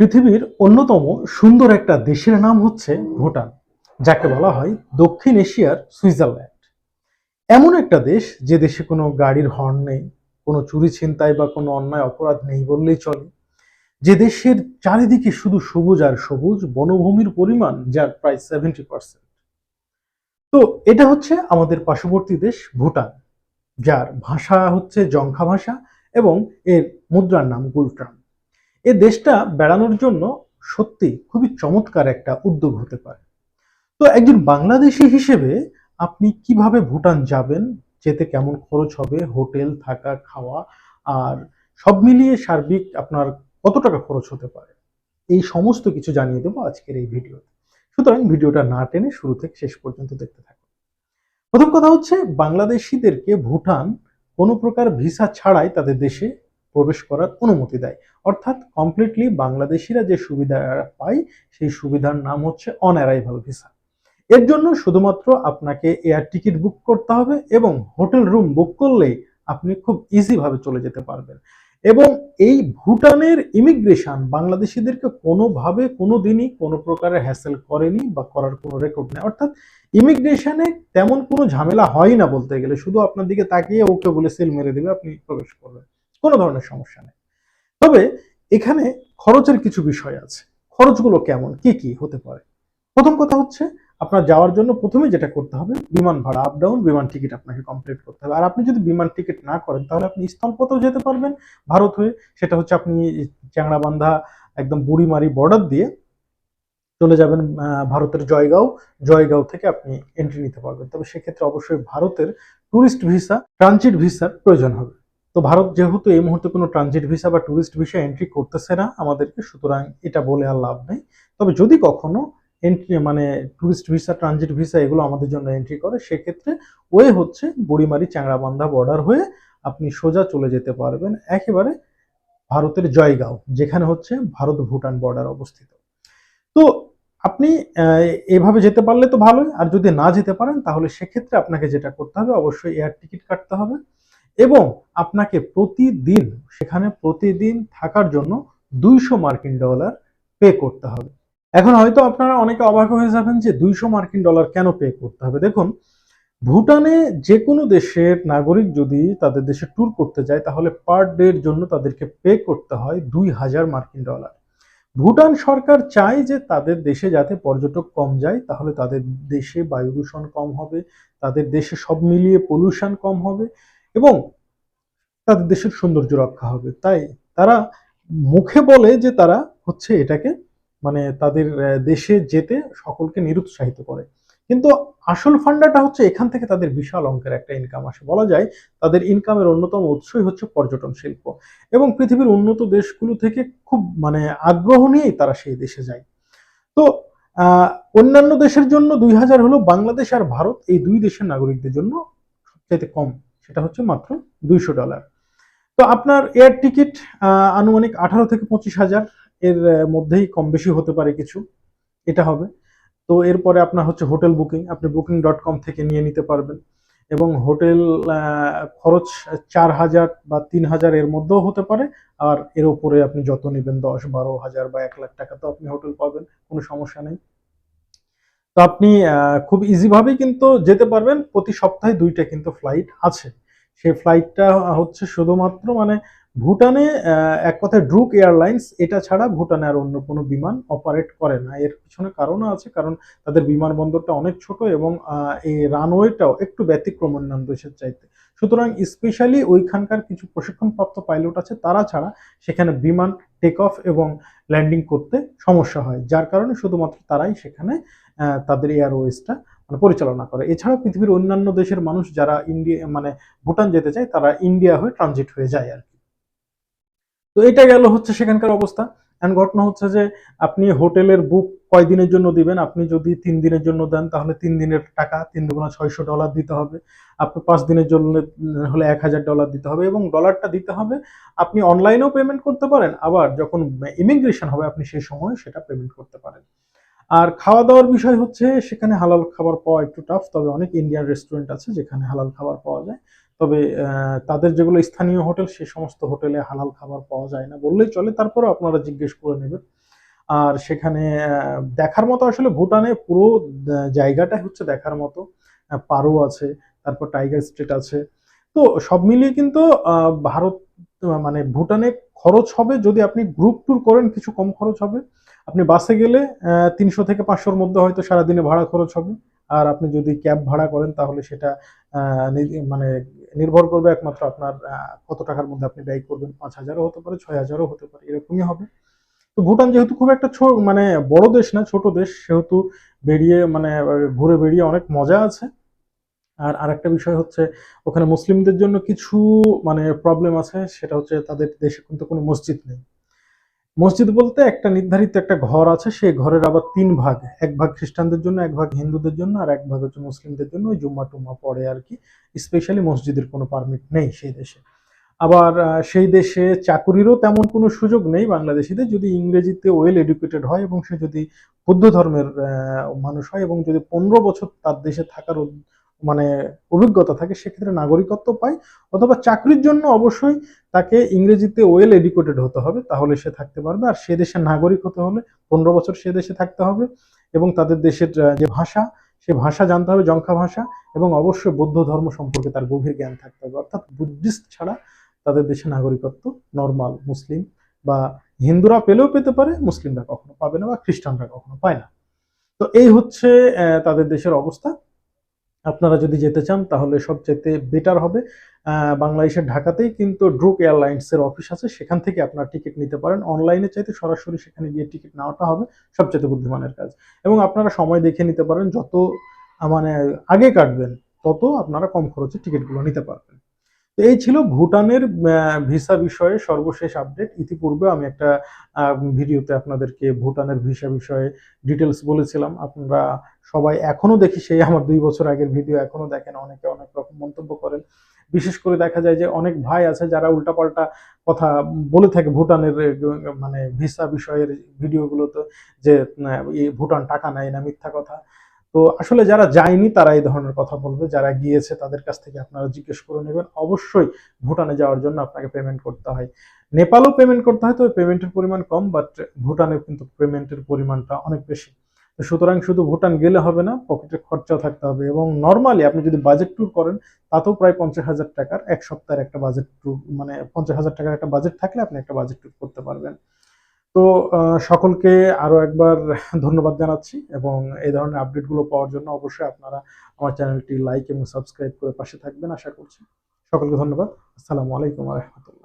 পৃথিবীর অন্যতম সুন্দর একটা দেশের নাম হচ্ছে ভুটান, যাকে বলা হয় দক্ষিণ এশিয়ার সুইজারল্যান্ড। এমন একটা দেশ যে দেশে কোনো গাড়ির হর্ন নেই, কোনো চুরি ছিনতাই বা কোনো অন্যায় অপরাধ নেই বললেই চলে। যে দেশের চারিদিকে শুধু সবুজ আর সবুজ, বনভূমির পরিমাণ যার প্রায় সেভেন্টি পার্সেন্ট তো এটা হচ্ছে আমাদের পার্শ্ববর্তী দেশ ভুটান, যার ভাষা হচ্ছে জংখা ভাষা এবং এর মুদ্রার নাম গুলট্রাম এ দেশটা বেড়ানোর জন্য সত্যি খুবই চমৎকার একটা উদ্যোগ হতে পারে। তো একজন বাংলাদেশি হিসেবে আপনি কীভাবে ভুটান যাবেন? যেতে কেমন খরচ হবে? হোটেল, থাকা, খাওয়া আর সব মিলিয়ে সার্বিক আপনার কত টাকা খরচ হতে পারে? এই সমস্ত কিছু জানিয়ে দেবো আজকের এই ভিডিওতে। সুতরাং ভিডিওটা না টেনে শুরু থেকে শেষ পর্যন্ত দেখতে থাকুন। প্রথম কথা হচ্ছে, বাংলাদেশিদেরকে ভুটান কোনো প্রকার ভিসা ছাড়াই তাদের দেশে প্রবেশ করার অনুমতি দেয়। অর্থাৎ কমপ্লিটলি বাংলাদেশিরা যে সুবিধা পায়, সেই সুবিধার নাম হচ্ছে অন অ্যারাইভাল ভিসা এর জন্য শুধুমাত্র আপনাকে এয়ার টিকিট বুক করতে হবে এবং হোটেল রুম বুক করলেই আপনি খুব ইজি ভাবে চলে যেতে পারবেন। এবং এই ভুটানের ইমিগ্রেশন বাংলাদেশিদেরকে কোনোভাবে কোনো দিনই কোনো প্রকারে হ্যাসেল করেনি বা করার কোনো রেকর্ড নেই। অর্থাৎ ইমিগ্রেশনে তেমন কোনো ঝামেলা হয় না বলতে গেলে। শুধু আপনার দিকে তাকিয়ে ওকে বলে সেল মেরে দেবে, আপনি প্রবেশ করবেন। কোনো ধরনের সমস্যা নেই। তবে এখানে খরচের কিছু বিষয় আছে। খরচগুলো কেমন? কি কি হতে পারে? প্রথম কথা হচ্ছে, আপনার যাওয়ার জন্য প্রথমে যেটা করতে হবে, বিমান ভাড়া আপ ডাউন বিমান টিকিট আপনাকে কমপ্লিট করতে হবে। আর আপনি যদি বিমান টিকিট না করেন, তাহলে আপনি স্থলপথেও যেতে পারবেন। ভারত হয়ে সেটা হচ্ছে আপনি চ্যাংড়াবান্ধা, একদম বুড়িমারি বর্ডার দিয়ে চলে যাবেন ভারতের জয়গাঁও। জয়গাঁও থেকে আপনি এন্ট্রি নিতে পারবেন। তবে সেক্ষেত্রে অবশ্যই ভারতের ট্যুরিস্ট ভিসা ট্রানজিট ভিসার প্রয়োজন হবে। তো ভারত যেহেতু এই মুহূর্তে কোনো ট্রানজিট ভিসা বা ট্যুরিস্ট ভিসা এন্ট্রি করতেছে না আমাদেরকে, সুতরাং এটা বলে আর লাভ নেই। তবে যদি কখনো এন্ট্রি মানে ট্যুরিস্ট ভিসা ট্রানজিট ভিসা এগুলো আমাদের জন্য এন্ট্রি করে, সেক্ষেত্রে ওয়ে হচ্ছে বুড়িমারি চ্যাংড়াবান্ধা বর্ডার হয়ে আপনি সোজা চলে যেতে পারবেন একেবারে ভারতের জয়গাঁও, যেখানে হচ্ছে ভারত ভুটান বর্ডার অবস্থিত। তো আপনি এভাবে যেতে পারলে তো ভালোই, আর যদি না যেতে পারেন তাহলে সেক্ষেত্রে আপনাকে যেটা করতে হবে, অবশ্যই এয়ার টিকিট কাটতে হবে। এবং আপনাকে প্রতিদিন, সেখানে প্রতিদিন থাকার জন্য দুইশো মার্কিন ডলার পে করতে হবে। এখন হয়তো আপনারা অনেকে অবাক হয়ে যাবেন যে দুইশো মার্কিন ডলার কেন পে করতে হবে? দেখুন, ভুটানে যে কোনো দেশের নাগরিক যদি তাদের দেশে ট্যুর করতে যায়, তাহলে পার ডে এর জন্য তাদেরকে পে করতে হয় দুই হাজার মার্কিন ডলার। ভুটান সরকার চায় যে তাদের দেশে যাতে পর্যটক কম যায়, তাহলে তাদের দেশে বায়ু দূষণ কম হবে, তাদের দেশে সব মিলিয়ে পলিউশন কম হবে এবং তাদের দেশের সৌন্দর্য রক্ষা হবে। তাই তারা মুখে বলে যে তারা হচ্ছে এটাকে মানে তাদের দেশে যেতে সকলকে নিরুৎসাহিত করে। কিন্তু আসল ফান্ডাটা হচ্ছে এখান থেকে তাদের বিশাল অঙ্কের একটা ইনকাম আসে। বলা যায় তাদের ইনকামের অন্যতম উৎসই হচ্ছে পর্যটন শিল্প। এবং পৃথিবীর উন্নত দেশগুলো থেকে খুব মানে আগ্রহ নিয়েই তারা সেই দেশে যায়। তো অন্যান্য দেশের জন্য দুই হাজার হলো বাংলাদেশ আর ভারত এই দুই দেশের নাগরিকদের জন্য সবচাইতে কম সেটা হচ্ছে মাত্র দুইশো ডলার। তো আপনার এয়ার টিকিট আনুমানিক আঠারো থেকে পঁচিশ হাজার এর মধ্যেই কম বেশি হতে পারে কিছু, এটা হবে। তো এরপরে আপনার হচ্ছে হোটেল বুকিং, আপনি বুকিং ডট কম থেকে নিয়ে নিতে পারবেন। এবং হোটেল খরচ চার হাজার বা তিন হাজার এর মধ্যেও হতে পারে, আর এর ওপরে আপনি যত নেবেন দশ, বারো হাজার বা এক লাখ টাকা তো আপনি হোটেল পাবেন, কোনো সমস্যা নেই। তো আপনি খুব ইজিভাবেই কিন্তু যেতে পারবেন। প্রতি সপ্তাহে দুইটা কিন্তু ফ্লাইট আছে। সেই ফ্লাইটটা হচ্ছে শুধুমাত্র মানে ভুটানে এক কথায় ড্রুক এয়ারলাইন্স এটা ছাড়া ভুটানে আর অন্য কোনো বিমান অপারেট করে না। এর পিছনে কারণও আছে, কারণ তাদের বিমানবন্দরটা অনেক ছোট এবং এই রানওয়েটাও একটু ব্যতিক্রম অন্যান্য দেশের চাইতে। সুতরাং স্পেশালি ওইখানকার কিছু প্রশিক্ষণপ্রাপ্ত পাইলট আছে, তারা ছাড়া সেখানে বিমান টেক অফ এবং ল্যান্ডিং করতে সমস্যা হয়। যার কারণে শুধুমাত্র তারাই সেখানে তাদের এয়ারওয়েজটা মানে পরিচালনা করে। এছাড়া পৃথিবীর অন্যান্য দেশের মানুষ যারা ইন্ডিয়া মানে ভুটান যেতে চায়, তারা ইন্ডিয়া হয়ে ট্রানজিট হয়ে যায় আর কি। তো এটা গেল হচ্ছে সেখানকার অবস্থা। এন্ড ঘটনা হচ্ছে যে আপনি হোটেলের বুক কয় দিনের জন্য দিবেন? আপনি যদি তিন দিনের জন্য দেন, তাহলে তিন দিনের টাকা, তিন দুগুণা ছয়শো ডলার দিতে হবে। আপনি পাঁচ দিনের জন্য হলে এক হাজার ডলার দিতে হবে এবং ডলারটা দিতে হবে। আপনি অনলাইনেও পেমেন্ট করতে পারেন, আবার যখন ইমিগ্রেশন হবে, আপনি সেই সময় সেটা পেমেন্ট করতে পারেন। আর খাওয়া দাওয়ার বিষয় হচ্ছে, সেখানে হালাল খাবার পাওয়া একটু টাফ তবে অনেক ইন্ডিয়ান রেস্টুরেন্ট আছে যেখানে হালাল খাবার পাওয়া যায়। তবে তাদের যেগুলো স্থানীয় হোটেল সেই সমস্ত হোটেলে হালাল খাবার পাওয়া যায় না বললেই চলে। তারপরেও আপনারা জিজ্ঞেস করে নেবেন। আর সেখানে দেখার মতো আসলে ভুটানে পুরো জায়গাটাই হচ্ছে দেখার মতো। পারো আছে, তারপর টাইগার স্ট্রিট আছে। তো সব মিলিয়ে কিন্তু ভারত মানে ভুটানে খরচ হবে যদি আপনি গ্রুপ ট্যুর করেন, কিছু কম খরচ হবে। আপনি বাসে গেলে তিনশো থেকে পাঁচশোর মধ্যে হয়তো সারাদিনে ভাড়া খরচ হবে। আর আপনি যদি ক্যাব ভাড়া করেন, তাহলে সেটা মানে নির্ভর করবে একমাত্র আপনার কত টাকার মধ্যে আপনি ব্যয় করবেন। পাঁচ হাজারও হতে পারে, ছয় হাজারও হতে পারে, এরকমই হবে। তো ভুটান যেহেতু খুব একটা মানে বড় দেশ না, ছোট দেশ, সেহেতু বেরিয়ে মানে ঘুরে বেরিয়ে অনেক মজা আছে। আর আরেকটা বিষয় হচ্ছে, ওখানে মুসলিমদের জন্য কিছু মানে প্রবলেম আছে, সেটা হচ্ছে তাদের দেশে কিন্তু কোনো মসজিদ নেই। মসজিদ বলতে একটা নির্ধারিত একটা ঘর আছে, সেই ঘরের আবার তিন ভাগ। এক ভাগ খ্রিস্টানদের জন্য, এক ভাগ হিন্দুদের জন্য, আর এক ভাগ হচ্ছে মুসলিমদের জন্য। ওই জুম্মা টুম্মা পড়ে আর কি। স্পেশালি মসজিদের কোনো পারমিট নেই সেই দেশে। আবার সেই দেশে চাকুরিরও তেমন কোনো সুযোগ নেই বাংলাদেশিদের। যদি ইংরেজিতে ওয়েল এডুকেটেড হয় এবং সে যদি বৌদ্ধ ধর্মের মানুষ হয় এবং যদি পনেরো বছর তার দেশে থাকার মানে অভিজ্ঞতা থাকে, সেক্ষেত্রে নাগরিকত্ব পায় অথবা চাকরির জন্য অবশ্যই তাকে ইংরেজিতে ওয়েল এডুকেটেড হতে হবে, তাহলে সে থাকতে পারবে। আর সে দেশের নাগরিক হতে হলে পনেরো বছর সে দেশে থাকতে হবে এবং তাদের দেশের যে ভাষা, সে ভাষা জানতে হবে, জংখা ভাষা এবং অবশ্যই বৌদ্ধ ধর্ম সম্পর্কে তার গভীর জ্ঞান থাকতে হবে। অর্থাৎ বুদ্ধিস্ট ছাড়া তাদের দেশে নাগরিকত্ব নর্মাল মুসলিম বা হিন্দুরা পেলেও পেতে পারে, মুসলিমরা কখনো পাবে না বা খ্রিস্টানরা কখনো পায় না। তো এই হচ্ছে তাদের দেশের অবস্থা। আপনারা যদি যেতে চান, তাহলে সবচেয়ে বেটার হবে। বাংলাদেশের ঢাকাতেই কিন্তু ড্রুক এয়ারলাইন্সের অফিস আছে। সেখান থেকে আপনার টিকিট নিতে পারেন। অনলাইনে চাইতে সরাসরি সেখানে গিয়ে টিকিট নেওয়াটা হবে সবচেয়ে বুদ্ধিমানের কাজ। এবং আপনারা সময় দেখে নিতে পারেন, যত মানে আগে কাটবেন, তত আপনারা কম খরচে টিকিটগুলো নিতে পারবেন। তো এই ছিল ভুটানের ভিসা বিষয়ে সর্বশেষ আপডেট ইতিপূর্বে আমি একটা ভিডিওতে আপনাদেরকে ভুটানের ভিসা বিষয়ে ডিটেলস বলেছিলাম। আপনারা সবাই এখনও দেখি সেই আমার দুই বছর আগের ভিডিও, এখনও দেখেন। অনেকে অনেক রকম মন্তব্য করেন। বিশেষ করে দেখা যায় যে অনেক ভাই আছে যারা উল্টাপাল্টা কথা বলে থাকে ভুটানের মানে ভিসা বিষয়ের ভিডিওগুলোতে যে ভুটান টাকা নেয় না, মিথ্যা কথা। তো আসলে যারা যায়নি, তারা এই ধরনের কথা বলবে। যারা গিয়েছে, তাদের কাছ থেকে আপনারা জিজ্ঞেস করে নেবেন। অবশ্যই ভুটানে যাওয়ার জন্য আপনাকে পেমেন্ট করতে হয়। নেপালও পেমেন্ট করতে হয়, তবে পেমেন্টের পরিমাণ কম বাট ভুটানে কিন্তু পেমেন্টের পরিমাণটা অনেক বেশি। সুতরাং শুধু ভুটান গেলে হবে না পকেটের খরচাও থাকতে হবে এবং নর্মালি আপনি যদি বাজেট ট্যুর করেন, তাতেও প্রায় পঞ্চাশ হাজার টাকার এক সপ্তাহের একটা বাজেট ট্যুর মানে পঞ্চাশ হাজার টাকার একটা বাজেট থাকলে আপনি একটা বাজেট ট্যুর করতে পারবেন। তো সকলকে আরও একবার ধন্যবাদ জানাচ্ছি এবং এই ধরনের আপডেটগুলো পাওয়ার জন্য অবশ্যই আপনারা আমার চ্যানেলটি লাইক এবং সাবস্ক্রাইব করে পাশে থাকবেন, আশা করছি। সকলকে ধন্যবাদ। আসসালামু আলাইকুম রহমতুল্লাহ।